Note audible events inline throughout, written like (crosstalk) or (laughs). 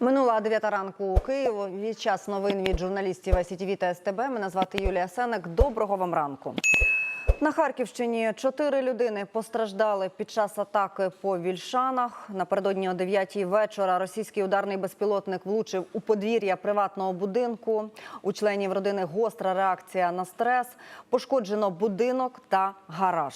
Минула 9 ранку у Києві. Час новин від журналістів СІТВ та СТБ. Мене звати Юлія Сенек. Доброго вам ранку. На Харківщині чотири людини постраждали під час атаки по Вільшанах. Напередодні о 9 вечора російський ударний безпілотник влучив у подвір'я приватного будинку. У членів родини гостра реакція на стрес. Пошкоджено будинок та гараж.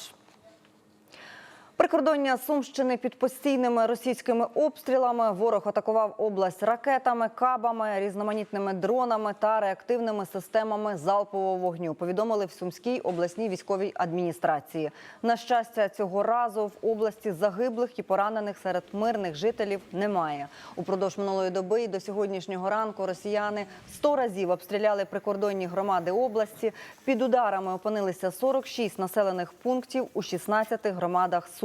Прикордоння Сумщини під постійними російськими обстрілами ворог атакував область ракетами, кабами, різноманітними дронами та реактивними системами залпового вогню. Повідомили в Сумській обласній військовій адміністрації. На щастя, цього разу в області загиблих і поранених серед мирних жителів немає. Упродовж минулої доби і до сьогоднішнього ранку росіяни 100 разів обстріляли прикордонні громади області. Під ударами опинилися 46 населених пунктів у 16 громадах Сумщини.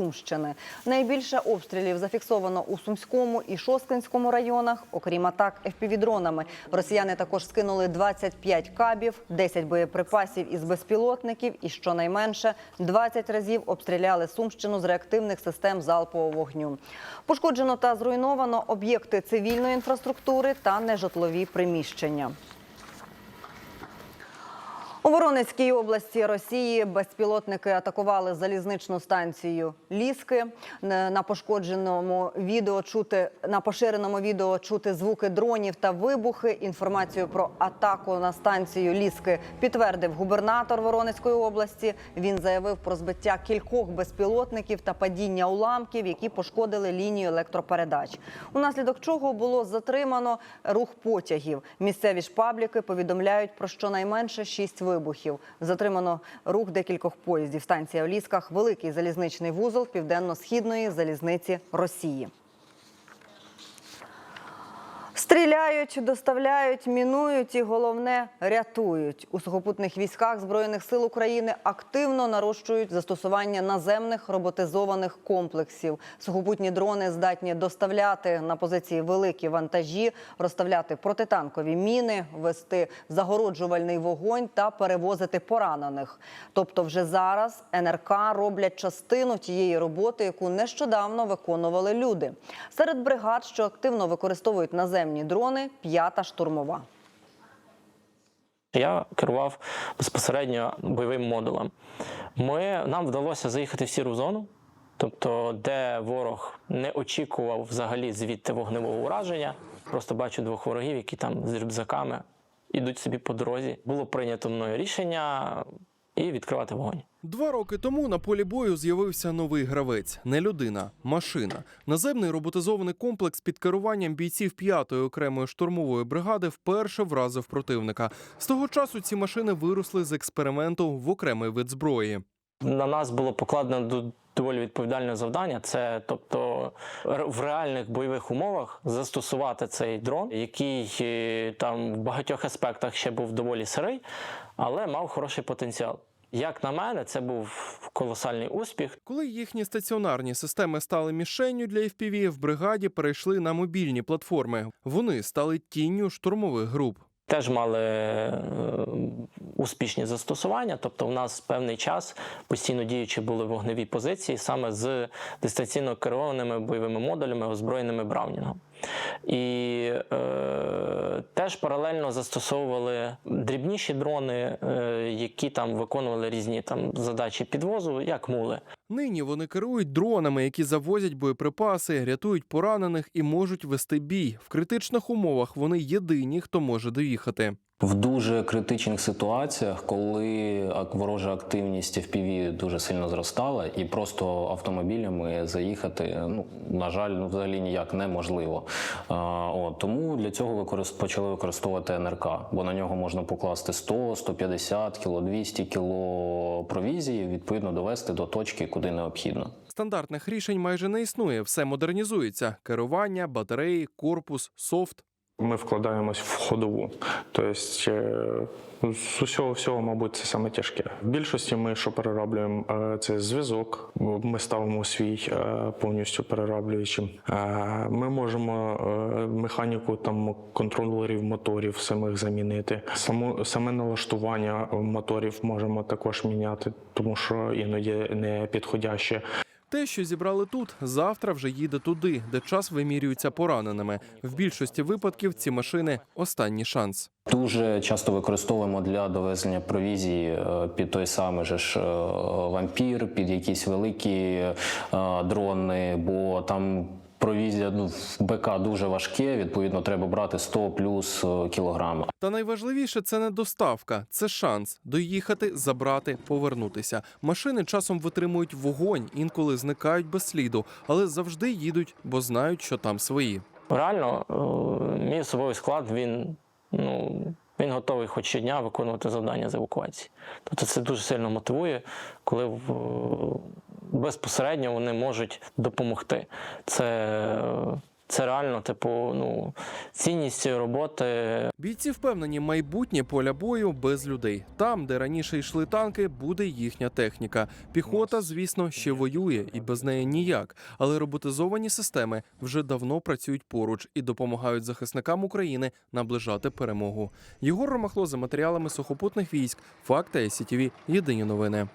Найбільше обстрілів зафіксовано у Сумському і Шосткинському районах. Окрім атак ФПВ-дронами, росіяни також скинули 25 кабів, 10 боєприпасів із безпілотників і щонайменше 20 разів обстріляли Сумщину з реактивних систем залпового вогню. Пошкоджено та зруйновано об'єкти цивільної інфраструктури та нежитлові приміщення. У Воронезькій області Росії безпілотники атакували залізничну станцію Ліски. На пошкодженому відео чути на поширеному відео чути звуки дронів та вибухи. Інформацію про атаку на станцію Ліски підтвердив губернатор Воронезької області. Він заявив про збиття кількох безпілотників та падіння уламків, які пошкодили лінію електропередач. Унаслідок чого було затримано рух потягів. Місцеві ж пабліки повідомляють про щонайменше шість вибухів. Затримано рух декількох поїздів. Станція в Лісках – великий залізничний вузол південно-східної залізниці Росії. Стріляють, доставляють, мінують і головне рятують. У сухопутних військах збройних сил України активно нарощують застосування наземних роботизованих комплексів. Сухопутні дрони здатні доставляти на позиції великі вантажі, розставляти протитанкові міни, вести загороджувальний вогонь та перевозити поранених. Тобто, вже зараз НРК роблять частину тієї роботи, яку нещодавно виконували люди. Серед бригад, що активно використовують наземні дрони, п'ята штурмова. Я керував безпосередньо бойовим модулем. Ми, нам вдалося заїхати в сіру зону, тобто, де ворог не очікував взагалі звідти вогневого ураження. Просто бачу двох ворогів, які там з рюкзаками ідуть собі по дорозі. Було прийнято мною рішення і відкривати вогонь. Два роки тому на полі бою з'явився новий гравець не людина, машина. Наземний роботизований комплекс під керуванням бійців 5-ї окремої штурмової бригади вперше вразив противника. З того часу ці машини виросли з експерименту в окремий вид зброї. На нас було покладено до- доволі відповідальне завдання. Це тобто в реальних бойових умовах застосувати цей дрон, який е, там в багатьох аспектах ще був доволі сирий, але мав хороший потенціал. Як на мене, це був колосальний успіх. Коли їхні стаціонарні системи стали мішенню для FPV, в бригаді перейшли на мобільні платформи. Вони стали тінню штурмових груп. Теж мали е, успішні застосування. Тобто, у нас певний час постійно діючі були вогневі позиції саме з дистанційно керованими бойовими модулями, озброєними Браунінгом. І е, теж паралельно застосовували дрібніші дрони, е, які там виконували різні там задачі підвозу, як мули. Нині вони керують дронами, які завозять боєприпаси, рятують поранених і можуть вести бій. В критичних умовах вони єдині, хто може доїхати. В дуже критичних ситуаціях, коли ворожа активність FPV дуже сильно зростала, і просто автомобілями заїхати, ну на жаль, ну взагалі ніяк неможливо. А, от, тому для цього використ... почали використовувати НРК, бо на нього можна покласти 100, 150 кіло, 200 кіло провізії, відповідно довести до точки, куди необхідно. Стандартних рішень майже не існує, все модернізується: керування, батареї, корпус, софт. Ми вкладаємось в ходову. Тобто е, з усього всього, мабуть, це саме тяжке. В більшості ми що перероблюємо, е, це зв'язок. Ми ставимо свій е, повністю перероблюючим. Ми можемо механіку там контролерів моторів самих замінити. Само саме налаштування моторів можемо також міняти, тому що іноді не підходяще. Те, що зібрали тут, завтра вже їде туди, де час вимірюється пораненими. В більшості випадків ці машини останній шанс. Дуже часто використовуємо для довезення провізії е, під той самий же ж е, вампір, під якісь великі е, дрони, бо там. Провізія ну, в БК дуже важке, відповідно, треба брати 100 плюс е, кілограм. Та найважливіше це не доставка, це шанс доїхати, забрати, повернутися. Машини часом витримують вогонь, інколи зникають без сліду, але завжди їдуть, бо знають, що там свої. Реально, е, мій особовий склад він, ну, він готовий хоч щодня виконувати завдання з евакуації. Тобто це дуже сильно мотивує, коли в- безпосередньо вони можуть допомогти. Це, це реально, типу, ну, цінність роботи Бійці впевнені, майбутнє поля бою без людей. Там, де раніше йшли танки, буде їхня техніка. Піхота, звісно, ще воює, і без неї ніяк. Але роботизовані системи вже давно працюють поруч і допомагають захисникам України наближати перемогу. Єгор Ромахло за матеріалами сухопутних військ. Факти СІТВ. Єдині новини.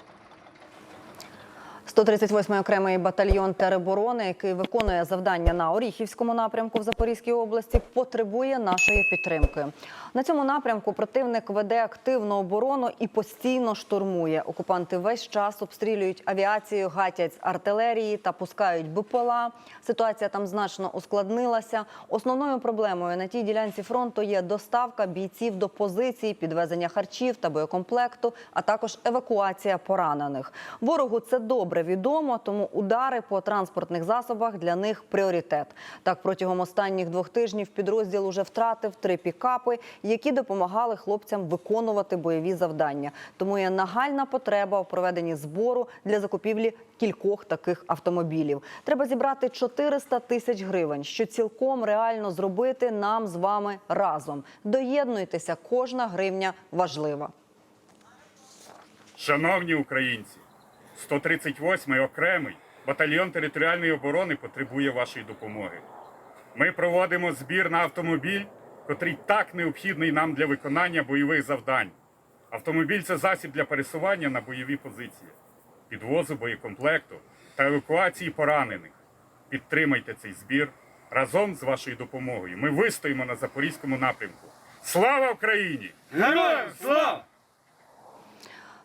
138-й окремий батальйон тероборони, який виконує завдання на Оріхівському напрямку в Запорізькій області, потребує нашої підтримки. На цьому напрямку противник веде активну оборону і постійно штурмує. Окупанти весь час обстрілюють авіацію, гатять з артилерії та пускають БПЛА. Ситуація там значно ускладнилася. Основною проблемою на тій ділянці фронту є доставка бійців до позицій, підвезення харчів та боєкомплекту, а також евакуація поранених. Ворогу це добре відомо, тому удари по транспортних засобах для них пріоритет. Так, протягом останніх двох тижнів підрозділ уже втратив три пікапи, які допомагали хлопцям виконувати бойові завдання. Тому є нагальна потреба у проведенні збору для закупівлі кількох таких автомобілів. Треба зібрати 400 тисяч гривень, що цілком реально зробити нам з вами разом. Доєднуйтеся, кожна гривня важлива. Шановні українці, 138-й окремий батальйон територіальної оборони потребує вашої допомоги. Ми проводимо збір на автомобіль, котрий так необхідний нам для виконання бойових завдань. Автомобіль це засіб для пересування на бойові позиції, підвозу боєкомплекту та евакуації поранених. Підтримайте цей збір разом з вашою допомогою. Ми вистоїмо на запорізькому напрямку. Слава Україні! Героям слава!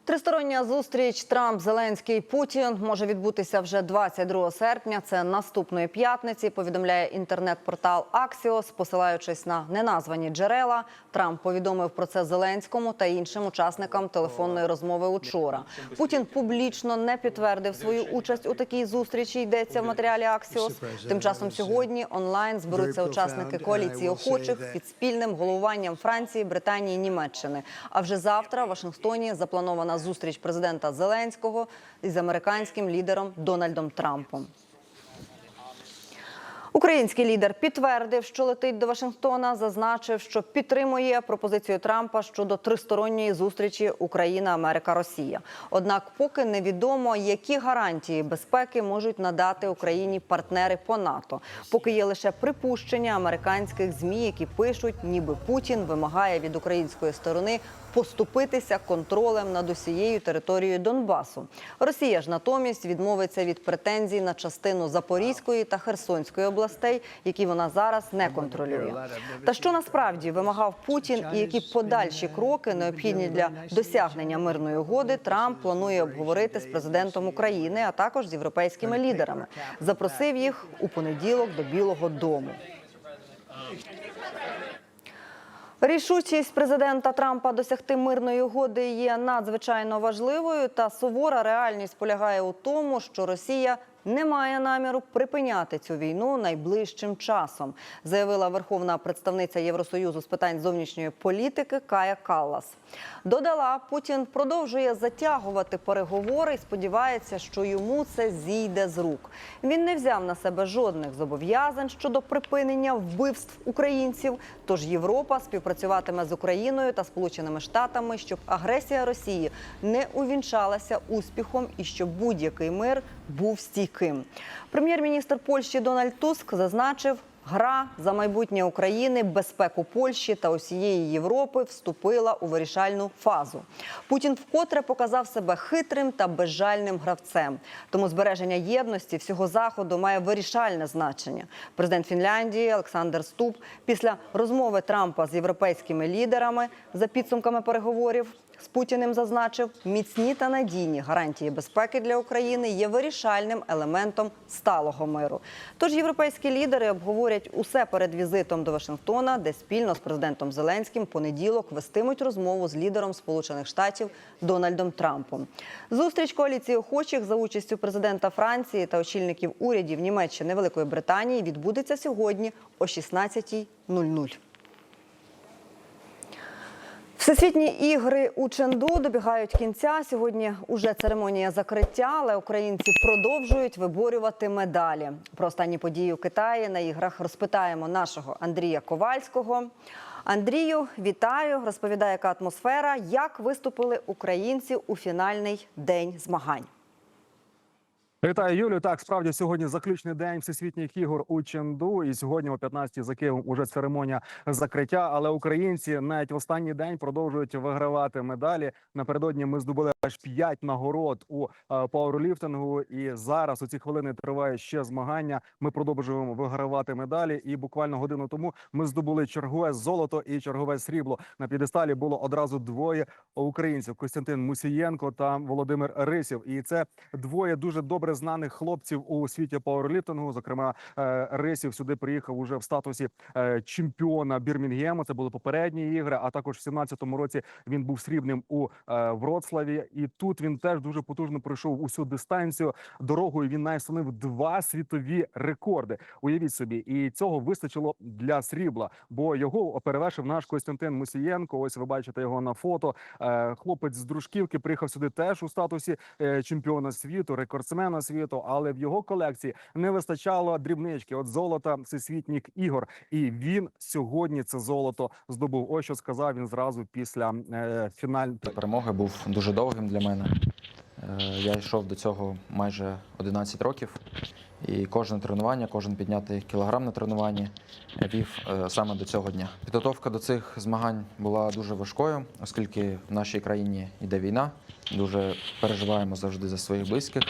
Тристороння зустріч Трамп, Зеленський, Путін може відбутися вже 22 серпня. Це наступної п'ятниці. Повідомляє інтернет-портал Axios, посилаючись на неназвані джерела. Трамп повідомив про це Зеленському та іншим учасникам телефонної розмови учора. Путін публічно не підтвердив свою участь у такій зустрічі. Йдеться в матеріалі Axios. Тим часом сьогодні онлайн зберуться учасники коаліції охочих під спільним головуванням Франції, Британії, Німеччини. А вже завтра в Вашингтоні запланована зустріч президента Зеленського із американським лідером Дональдом Трампом. Український лідер підтвердив, що летить до Вашингтона, зазначив, що підтримує пропозицію Трампа щодо тристоронньої зустрічі Україна, Америка, Росія. Однак, поки невідомо, які гарантії безпеки можуть надати Україні партнери по НАТО. Поки є лише припущення американських змі, які пишуть, ніби Путін вимагає від української сторони поступитися контролем над усією територією Донбасу. Росія ж натомість відмовиться від претензій на частину Запорізької та Херсонської областей, які вона зараз не контролює. Та що насправді вимагав Путін, і які подальші кроки необхідні для досягнення мирної угоди, Трамп планує обговорити з президентом України, а також з європейськими лідерами. Запросив їх у понеділок до Білого Дому. Рішучість президента Трампа досягти мирної угоди є надзвичайно важливою. Та сувора реальність полягає у тому, що Росія не має наміру припиняти цю війну найближчим часом, заявила верховна представниця Євросоюзу з питань зовнішньої політики Кая Каллас. Додала, Путін продовжує затягувати переговори і сподівається, що йому це зійде з рук. Він не взяв на себе жодних зобов'язань щодо припинення вбивств українців. Тож Європа співпрацюватиме з Україною та Сполученими Штатами, щоб агресія Росії не увінчалася успіхом і щоб будь-який мир був стійким. Прем'єр-міністр Польщі Дональд Туск зазначив. Гра за майбутнє України, безпеку Польщі та усієї Європи вступила у вирішальну фазу. Путін вкотре показав себе хитрим та безжальним гравцем. Тому збереження єдності всього заходу має вирішальне значення. Президент Фінляндії Олександр Ступ після розмови Трампа з європейськими лідерами за підсумками переговорів з Путіним зазначив, міцні та надійні гарантії безпеки для України є вирішальним елементом сталого миру. Тож європейські лідери обговорять усе перед візитом до Вашингтона, де спільно з президентом Зеленським понеділок вестимуть розмову з лідером Сполучених Штатів Дональдом Трампом. Зустріч коаліції охочих за участю президента Франції та очільників урядів Німеччини Великої Британії відбудеться сьогодні о 16.00. Всесвітні ігри у Ченду добігають кінця. Сьогодні уже церемонія закриття, але українці продовжують виборювати медалі. Про останні події у Китаї на іграх розпитаємо нашого Андрія Ковальського. Андрію, вітаю! Розповідає, яка атмосфера, як виступили українці у фінальний день змагань. Вітаю, Юлю. Так, справді сьогодні заключний день всесвітніх ігор у Ченду. І сьогодні о 15-й за Києвом уже церемонія закриття. Але українці навіть в останній день продовжують вигравати медалі. Напередодні ми здобули аж 5 нагород у е, пауерліфтингу. І зараз у ці хвилини триває ще змагання. Ми продовжуємо вигравати медалі. І буквально годину тому ми здобули чергове золото і чергове срібло. На п'єдесталі було одразу двоє українців: Костянтин Мусієнко та Володимир Рисів. І це двоє дуже добре знаних хлопців у світі пауерліфтингу. Зокрема, е, Рисів сюди приїхав уже в статусі е, чемпіона Бірмінгема. Це були попередні ігри. А також в 17-му році він був срібним у е, Вроцлаві. І тут він теж дуже потужно пройшов усю дистанцію. Дорогою він навіть два світові рекорди. Уявіть собі, і цього вистачило для срібла, бо його перевершив наш Костянтин Мусієнко. Ось ви бачите його на фото. Хлопець з дружківки приїхав сюди теж у статусі чемпіона світу, рекордсмена світу. Але в його колекції не вистачало дрібнички. От золота всесвітніх ігор. І він сьогодні це золото здобув. Ось що сказав він зразу після е, фіналь. перемоги був дуже довгим для мене. Е, Я йшов до цього майже 11 років, і кожне тренування, кожен піднятий кілограм на тренуванні вів е, саме до цього дня. Підготовка до цих змагань була дуже важкою, оскільки в нашій країні йде війна. Дуже переживаємо завжди за своїх близьких.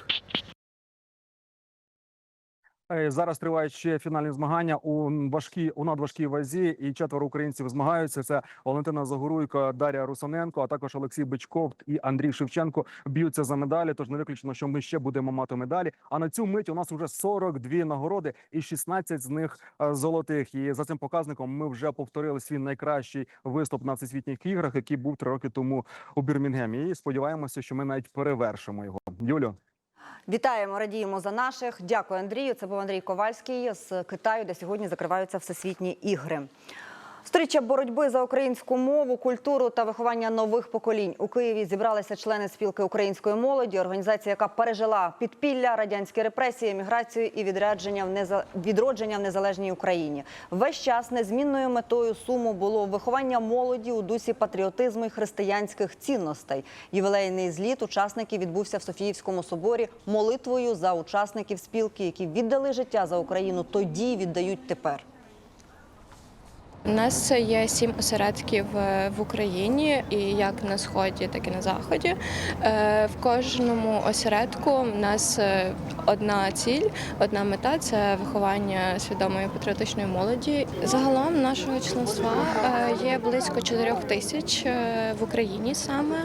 Е, Зараз тривають ще фінальні змагання у важкій у надважкій вазі, і четверо українців змагаються. Це Валентина Загоруйко, Дар'я Русаненко, а також Олексій Бичков і Андрій Шевченко б'ються за медалі. Тож не виключено, що ми ще будемо мати медалі. А на цю мить у нас вже 42 нагороди, і 16 з них е, золотих. І за цим показником ми вже повторили свій найкращий виступ на всесвітніх іграх, який був три роки тому у Бірмінгемі. І сподіваємося, що ми навіть перевершимо його. Юлю. Вітаємо, радіємо за наших. Дякую, Андрію. Це був Андрій Ковальський з Китаю, де сьогодні закриваються всесвітні ігри. Сторіччя боротьби за українську мову, культуру та виховання нових поколінь у Києві зібралися члени спілки української молоді, організація, яка пережила підпілля, радянські репресії, еміграцію і відрядження в неза... відродження в незалежній Україні. Весь час незмінною метою суму було виховання молоді у дусі патріотизму і християнських цінностей. Ювілейний зліт учасників відбувся в Софіївському соборі молитвою за учасників спілки, які віддали життя за Україну тоді, віддають тепер. У нас є сім осередків е, в Україні, і як на сході, так і на заході. Е, В кожному осередку у нас е, одна ціль, одна мета це виховання свідомої патріотичної молоді. Загалом нашого членства є близько 4 тисяч в Україні саме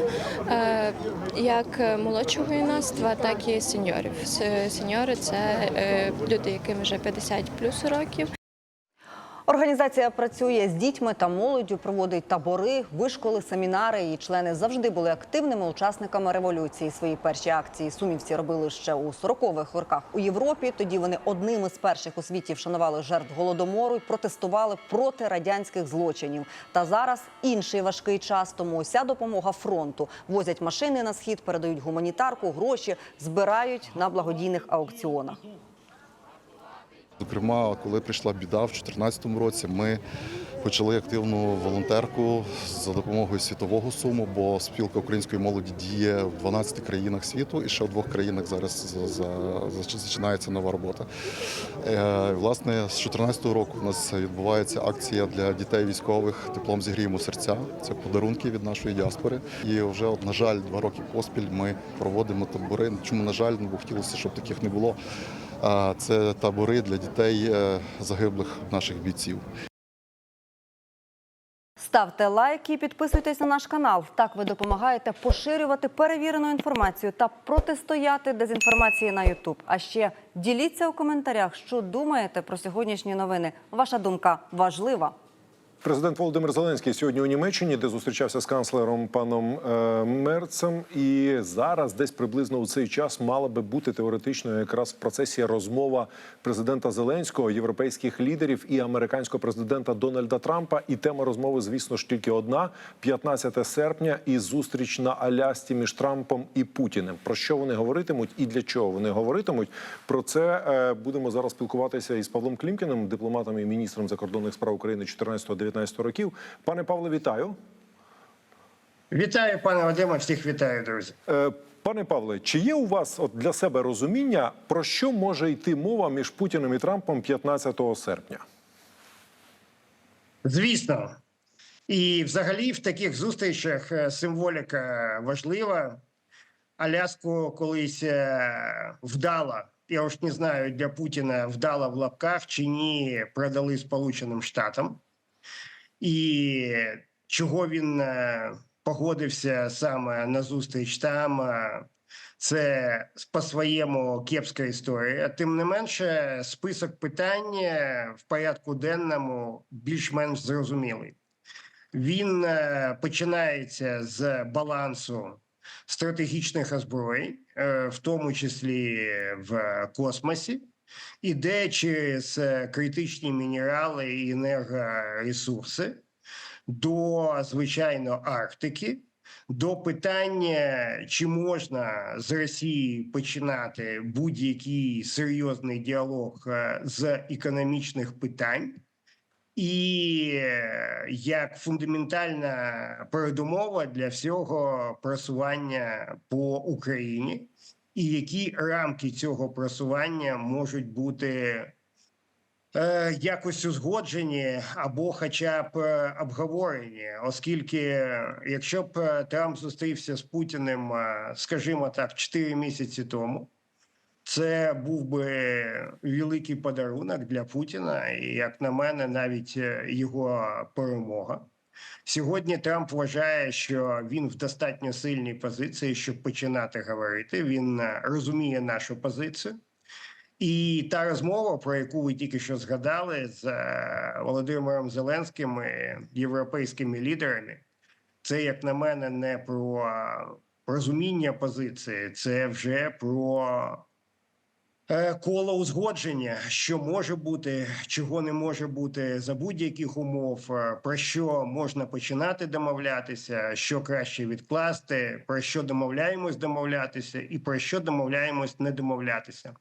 як молодшого юнацтва, так і сеньорів. Сеньори це люди, яким вже 50 плюс років. Організація працює з дітьми та молоддю, проводить табори, вишколи, семінари. Її члени завжди були активними учасниками революції. Свої перші акції сумівці робили ще у 40-х роках у Європі. Тоді вони одними з перших у світі вшанували жертв голодомору і протестували проти радянських злочинів. Та зараз інший важкий час, тому уся допомога фронту возять машини на схід, передають гуманітарку, гроші, збирають на благодійних аукціонах. Зокрема, коли прийшла біда в 2014 році, ми почали активну волонтерку за допомогою світового суму, бо спілка української молоді діє в 12 країнах світу і ще в двох країнах зараз за- за- за- зачинається нова робота. Е, Власне, з 2014 року у нас відбувається акція для дітей військових Диплом зігріємо серця. Це подарунки від нашої діаспори. І вже, на жаль, два роки поспіль ми проводимо табори. Чому на жаль, бо хотілося, щоб таких не було. А, Це табори для дітей е, загиблих наших бійців. Ставте лайки і підписуйтесь на наш канал. Так ви допомагаєте поширювати перевірену інформацію та протистояти дезінформації на Ютуб. А ще діліться у коментарях, що думаєте про сьогоднішні новини. Ваша думка важлива. Президент Володимир Зеленський сьогодні у Німеччині, де зустрічався з канцлером паном е, Мерцем. І зараз, десь приблизно у цей час, мала би бути теоретично якраз в процесі розмова президента Зеленського, європейських лідерів і американського президента Дональда Трампа. І тема розмови, звісно ж, тільки одна: 15 серпня і зустріч на Алясці між Трампом і Путіним. Про що вони говоритимуть і для чого вони говоритимуть? Про це е, будемо зараз спілкуватися із Павлом Клімкіним, дипломатом і міністром закордонних справ України 14-19 років. Пане Павле, вітаю. Вітаю, пане Вадиме, всіх вітаю, друзі. Е, Пане Павле, чи є у вас от для себе розуміння, про що може йти мова між Путіним і Трампом 15 серпня? Звісно. І взагалі в таких зустрічах е, символіка важлива. Аляску колись е, вдала, я уж не знаю, для Путіна вдала в лапках чи ні, продали Сполученим Штатам. І чого він е, погодився саме на зустріч там, е, це по-своєму кепська історія. Тим не менше, список питань е, в порядку денному більш-менш зрозумілий. Він починається з балансу стратегічних озброєнь, в тому числі в космосі, іде через е, критичні мінерали і енергоресурси до звичайно Арктики, до питання, чи можна з Росії починати будь-який серйозний діалог е, з економічних питань. І е, як фундаментальна передумова для всього просування по Україні, і які рамки цього просування можуть бути е, якось узгоджені або хоча б е, обговорені, оскільки якщо б е, Трамп зустрівся з Путіним, скажімо так, 4 місяці тому. Це був би великий подарунок для Путіна, і як на мене, навіть його перемога. Сьогодні Трамп вважає, що він в достатньо сильній позиції, щоб починати говорити. Він е, розуміє нашу позицію. І та розмова, про яку ви тільки що згадали з е, Володимиром Зеленським і європейськими лідерами, це, як на мене, не про е, розуміння позиції, це вже про коло узгодження, що може бути, чого не може бути за будь-яких умов, е, про що можна починати домовлятися, що краще відкласти, про що домовляємось домовлятися, і про що домовляємось не домовлятися.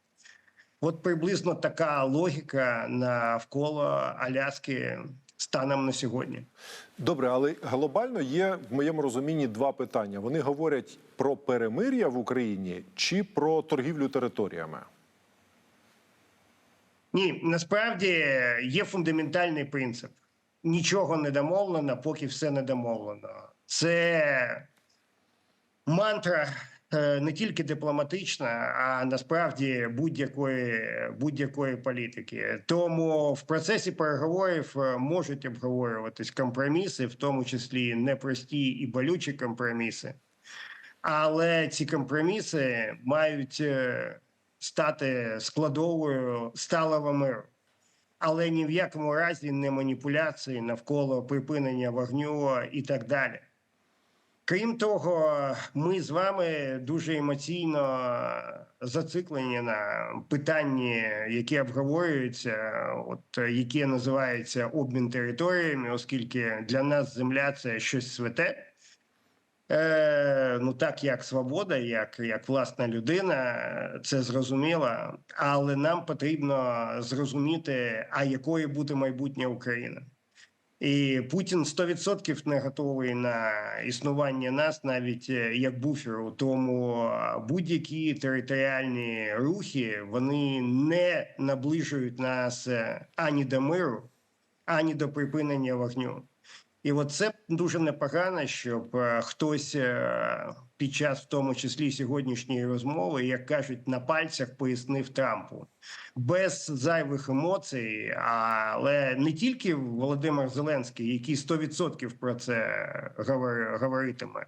От приблизно така логіка навколо Аляски станом на сьогодні. Добре, але глобально є в моєму розумінні два питання. Вони говорять про перемир'я в Україні чи про торгівлю територіями? Ні, насправді є фундаментальний принцип: нічого не домовлено, поки все не домовлено. Це мантра е, не тільки дипломатична, а насправді будь-якої будь-якої політики. Тому в процесі переговорів е, можуть обговорюватись компроміси, в тому числі непрості і болючі компроміси. Але ці компроміси мають е, стати складовою сталого миру. Але ні в якому разі не маніпуляції навколо припинення вогню і так далі. Крім того, ми з вами дуже емоційно зациклені на питанні, які обговорюються, от яке називається обмін територіями, оскільки для нас земля це щось святе. Е, ну так як свобода, як, як власна людина, це зрозуміло. Але нам потрібно зрозуміти, а якою буде майбутнє України. І Путін 100% не готовий на існування нас, навіть е, як буферу. Тому е, будь-які територіальні рухи вони не наближують нас ані до миру, ані до припинення вогню. І от це дуже непогано, щоб е, хтось е, під час, в тому числі сьогоднішньої розмови, як кажуть, на пальцях пояснив Трампу без зайвих емоцій, але не тільки Володимир Зеленський, який 100% про це говор- говоритиме,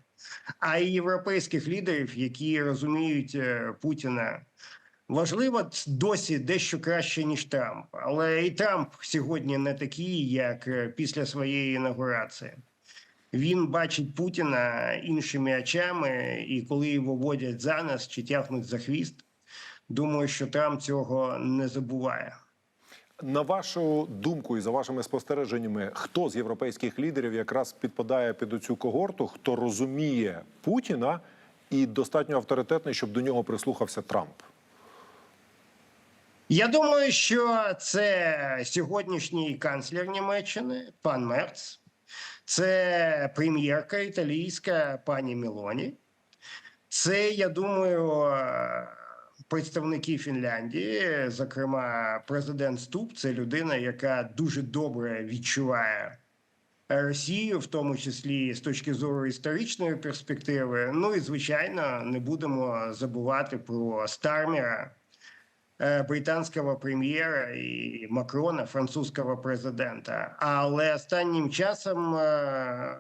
а й європейських лідерів, які розуміють е, Путіна. Важливо досі дещо краще ніж Трамп, але і Трамп сьогодні не такий, як після своєї інаугурації. Він бачить Путіна іншими очами, і коли його водять за нас чи тягнуть за хвіст, думаю, що Трамп цього не забуває. На вашу думку і за вашими спостереженнями, хто з європейських лідерів якраз підпадає під цю когорту, хто розуміє Путіна і достатньо авторитетний, щоб до нього прислухався Трамп? Я думаю, що це сьогоднішній канцлер Німеччини, пан Мерц, це прем'єрка італійська пані Мілоні. Це, я думаю, представники Фінляндії, зокрема, президент Ступ, це людина, яка дуже добре відчуває Росію, в тому числі з точки зору історичної перспективи. Ну і звичайно, не будемо забувати про Стармера, е, британського прем'єра і Макрона, французького президента. Але останнім часом е,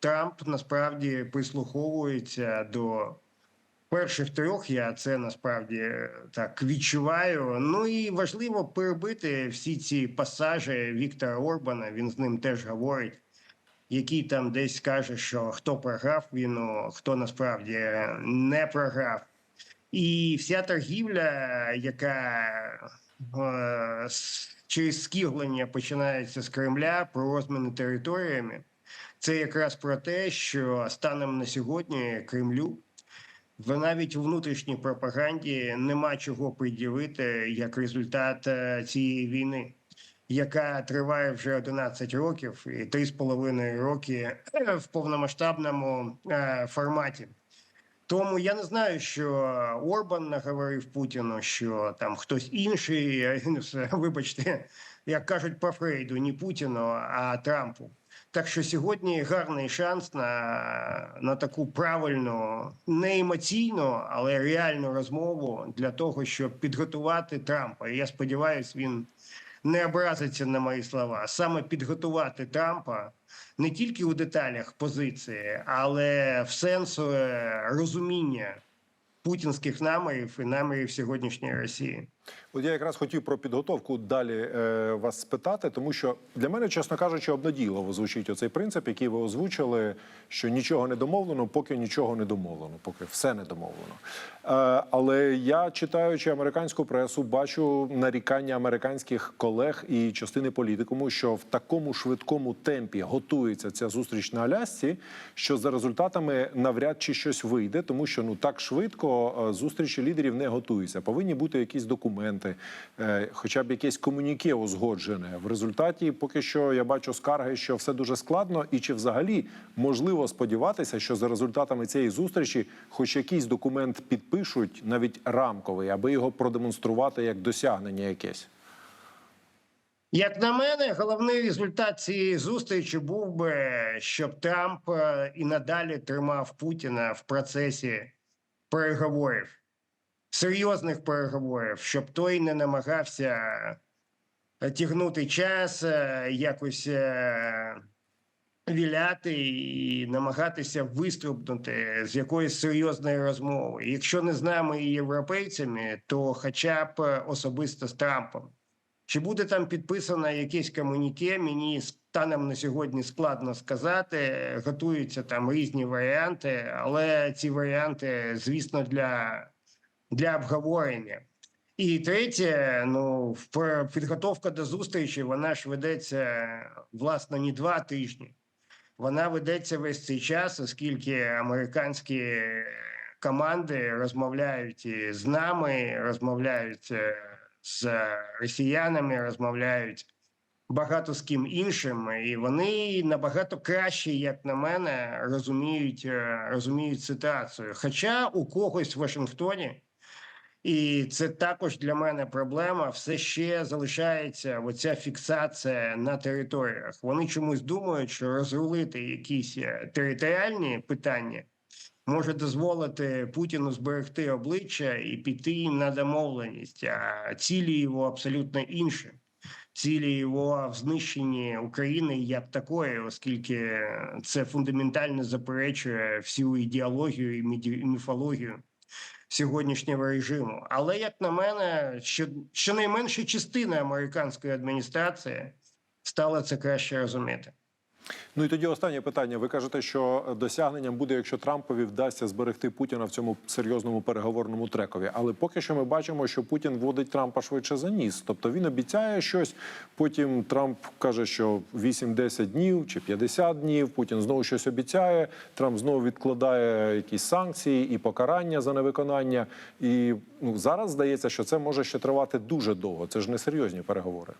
Трамп насправді прислуховується до перших трьох. Я це насправді е, так відчуваю. Ну і важливо перебити всі ці пасажі Віктора Орбана. Він з ним теж говорить. Який там десь каже, що хто програв війну, хто насправді не програв. І вся торгівля, яка е, через скіглення починається з Кремля про розміни територіями, це якраз про те, що станом на сьогодні Кремлю навіть у внутрішній пропаганді нема чого приділити як результат е, цієї війни, яка триває вже 11 років і 3,5 роки е, в повномасштабному форматі. Тому я не знаю, що Орбан наговорив Путіну, що там хтось інший, (laughs) вибачте, як кажуть по Фрейду, не Путіну, а Трампу. Так що сьогодні гарний шанс на, на таку правильну, не емоційну, але реальну розмову для того, щоб підготувати Трампа. І я сподіваюся, він не образиться на мої слова. Саме підготувати Трампа не тільки у деталях позиції, але в сенсу е, розуміння путінських намірів і намірів сьогоднішньої Росії. От я якраз хотів про підготовку далі е, вас спитати, тому що для мене, чесно кажучи, обнадійливо звучить оцей принцип, який ви озвучили, що нічого не домовлено, поки нічого не домовлено, поки все не домовлено. Е, але я, читаючи американську пресу, бачу нарікання американських колег і частини політикуму, що в такому швидкому темпі готується ця зустріч на Алясці, що за результатами навряд чи щось вийде, тому що ну так швидко е, зустрічі лідерів не готуються. Повинні бути якісь документи, е, хоча б якесь комуніке узгоджене. В результаті поки що я бачу скарги, що все дуже складно, і чи взагалі можливо сподіватися, що за результатами цієї зустрічі, хоч якийсь документ підпишуть, навіть рамковий, аби його продемонструвати як досягнення якесь. Як на мене, головний результат цієї зустрічі був би, щоб Трамп е, і надалі тримав Путіна в процесі переговорів, серйозних переговорів, щоб той не намагався тягнути час, е, якось е, віляти і намагатися вистрибнути з якоїсь серйозної розмови. Якщо не з нами і європейцями, то хоча б е, особисто з Трампом. Чи буде там підписано якесь комуніке? Мені станом на сьогодні складно сказати. Готуються там різні варіанти, але ці варіанти, звісно, для, для обговорення. І третє, ну підготовка до зустрічі, вона ж ведеться власне не два тижні. Вона ведеться весь цей час, оскільки американські команди розмовляють з нами, розмовляють е, з росіянами, розмовляють багато з ким іншим, і вони набагато краще, як на мене, розуміють, е, розуміють ситуацію. Хоча у когось в Вашингтоні. І це також для мене проблема. Все ще залишається оця фіксація на територіях. Вони чомусь думають, що розрулити якісь е, територіальні питання може дозволити Путіну зберегти обличчя і піти на домовленість. А цілі його абсолютно інші. Цілі його в знищенні України як такої, оскільки це фундаментально заперечує всю ідеологію і міфологію сьогоднішнього режиму. Але як на мене, що щонайменше частина американської адміністрації стала це краще розуміти. Ну і тоді останнє питання. Ви кажете, що досягненням буде, якщо Трампові вдасться зберегти Путіна в цьому серйозному переговорному трекові. Але поки що ми бачимо, що Путін водить Трампа швидше за ніс. Тобто він обіцяє щось. Потім Трамп каже, що 8-10 днів чи 50 днів. Путін знову щось обіцяє. Трамп знову відкладає якісь санкції і покарання за невиконання. І ну зараз здається, що це може ще тривати дуже довго. Це ж не серйозні переговори.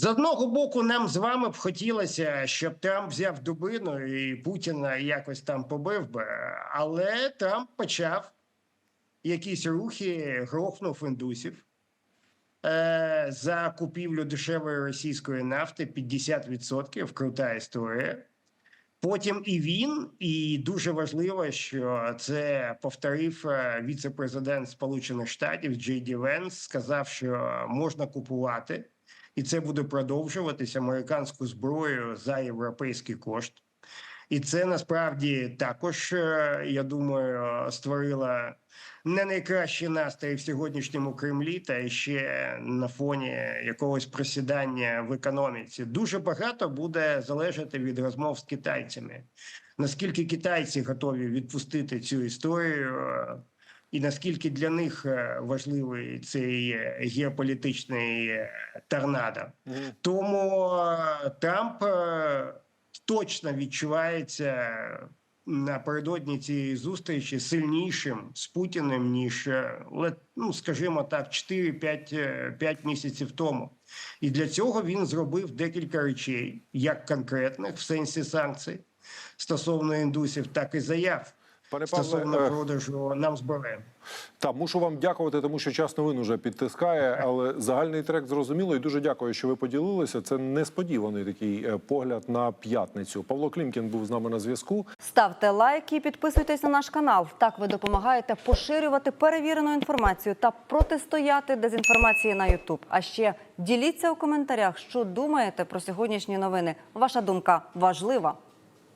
З одного боку, нам з вами б хотілося, щоб Трамп взяв дубину і Путіна якось там побив би, але Трамп почав якісь рухи, грохнув індусів е, за купівлю дешевої російської нафти 50%, крута історія. Потім і він, і дуже важливо, що це повторив е, віце-президент Сполучених Штатів Джей Ді Венс, сказав, що можна купувати, і це буде продовжуватись американську зброю за європейський кошт. І це насправді також, е, я думаю, створило не найкращий настрій в сьогоднішньому Кремлі, та ще на фоні якогось просідання в економіці. Дуже багато буде залежати від розмов з китайцями. Наскільки китайці готові відпустити цю історію, і наскільки для них е, важливий цей е, геополітичний е, торнадо. Тому Трамп точно відчувається напередодні цієї зустрічі сильнішим з Путіним, ніж, ну, скажімо так, 4-5 е, 5 місяців тому. І для цього він зробив декілька речей, як конкретних в сенсі санкцій стосовно індусів, так і заяв Пане Павле, стосовно е, продажу нам зброї. Так, мушу вам дякувати, тому що час новин уже підтискає, але загальний трек зрозуміло. І дуже дякую, що ви поділилися. Це несподіваний такий е, погляд на п'ятницю. Павло Клімкін був з нами на зв'язку. Ставте лайки і підписуйтесь на наш канал. Так ви допомагаєте поширювати перевірену інформацію та протистояти дезінформації на YouTube. А ще діліться у коментарях, що думаєте про сьогоднішні новини. Ваша думка важлива.